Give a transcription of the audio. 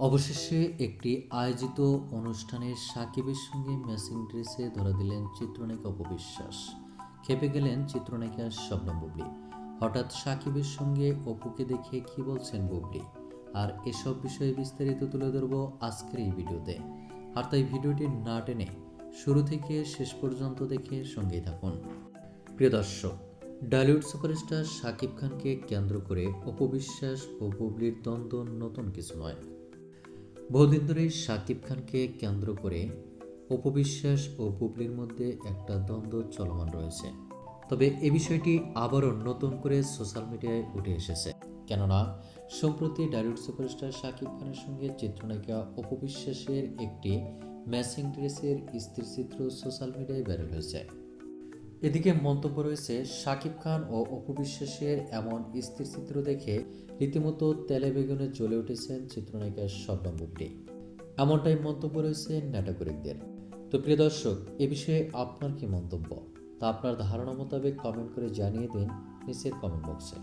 অবশেষে একটি আয়োজিত অনুষ্ঠানে সাকিবের সঙ্গে ম্যাচিং ড্রেসে ধরা দিলেন চিত্রনায়িকা অপবিশ্বাস। খেপে গেলেন চিত্রনায়িকা শবনম বুবলি। হঠাৎ সাকিবের সঙ্গে অপুকে দেখে কি বলছেন বুবলি? আর এসব বিষয়ে বিস্তারিত তুলে ধরব আজকের এই ভিডিওতে। আর তাই ভিডিওটি না টেনে শুরু থেকে শেষ পর্যন্ত দেখে সঙ্গেই থাকুন। প্রিয় দর্শক, ডালিউড সুপারস্টার শাকিব খানকে কেন্দ্র করে অপবিশ্বাস ও বুবলির দ্বন্দ্ব নতুন কিছু নয়। বহুদিন ধরেই শাকিব খানকে কেন্দ্র করে অপবিশ্বাস ও বুবলির মধ্যে একটা দ্বন্দ্ব চলমান রয়েছে। তবে এ বিষয়টি আবারও নতুন করে সোশ্যাল মিডিয়ায় উঠে এসেছে। কেননা, সম্প্রতি ডালিউড সুপারস্টার শাকিব খানের সঙ্গে চিত্রনায়িকা অপবিশ্বাসের একটি ম্যাচিং ড্রেসের স্থিরচিত্র সোশ্যাল মিডিয়ায় ভাইরাল হয়েছে। এদিকে মন্তব্য রয়েছে, শাকিব খান ও অপবিশ্বাসের এমন স্থির চিত্র দেখে রীতিমতো তেলে বেগুনে জ্বলে উঠেছেন চিত্রনায়িকা শবনম বুবলি। এমনটাই মন্তব্য রয়েছে নাটকরিকদের তো প্রিয় দর্শক, এ বিষয়ে আপনার কি মন্তব্য? তা আপনার ধারণা মোতাবেক কমেন্ট করে জানিয়ে দিন নিচের কমেন্ট বক্সে